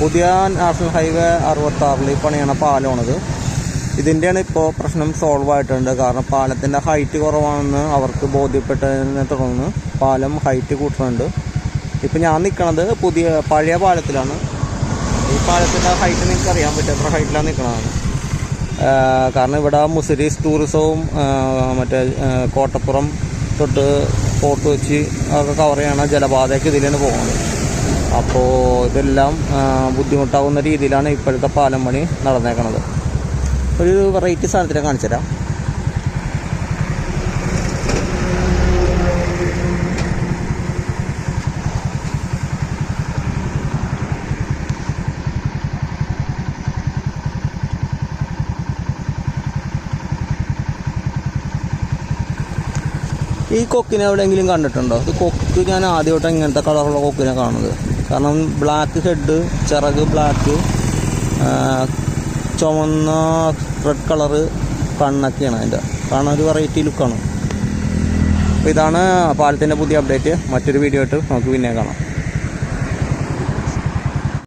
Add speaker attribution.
Speaker 1: പുതിയ national highway അറുപത്താറിൽ പണിയണ പാലമാണിത് ഇതിന്റെയാണ് ഇപ്പോൾ പ്രശ്നം സോൾവ് ആയിട്ടുണ്ട്. കാരണം പാലത്തിന്റെ ഹൈറ്റ് കുറവാണെന്ന് അവർക്ക് ബോധ്യപ്പെട്ടതിനെ തുടർന്ന് പാലം ഹൈറ്റ് കൂട്ടുന്നുണ്ട്. ഇപ്പം ഞാൻ നിൽക്കണത് പുതിയ പഴയ പാലത്തിലാണ്. ഈ പാലത്തിന്റെ ഹൈറ്റ് നിങ്ങൾക്ക് അറിയാൻ പറ്റും എത്ര ഹൈറ്റിലാണ് നിൽക്കണതാണ് കാരണം ഇവിടെ മുസരീസ് ടൂറിസവും മറ്റേ കോട്ടപ്പുറം തൊട്ട് ഫോർട്ട് കൊച്ചി അതൊക്കെ കവർ ചെയ്യണ ജലപാതയൊക്കെ ഇതിലാണ് പോകുന്നത്. അപ്പോൾ ഇതെല്ലാം ബുദ്ധിമുട്ടാവുന്ന രീതിയിലാണ് ഇപ്പോഴത്തെ പാലം പണി നടന്നേക്കണത്. ഒരു വെറൈറ്റി സാധനത്തിനെ കാണിച്ചു തരാം ഈ കൊക്കിനെ എവിടെയെങ്കിലും കണ്ടിട്ടുണ്ടോ? ഇത് കൊക്ക് ഞാൻ ആദ്യമായിട്ട് ഇങ്ങനത്തെ കളറുള്ള കൊക്കിനെ കാണുന്നത്. കാരണം ബ്ലാക്ക് ഹെഡ് ചിറക് ബ്ലാക്ക് ചുമന്ന റെഡ് കളറ് കണ്ണൊക്കെയാണ് അതിന്റെ. കാണാൻ ഒരു വെറൈറ്റി ലുക്കാണ് അപ്പോൾ ഇതാണ് പാലത്തിന്റെ പുതിയ അപ്ഡേറ്റ് മറ്റൊരു വീഡിയോ ആയിട്ട് നമുക്ക് പിന്നെ കാണാം.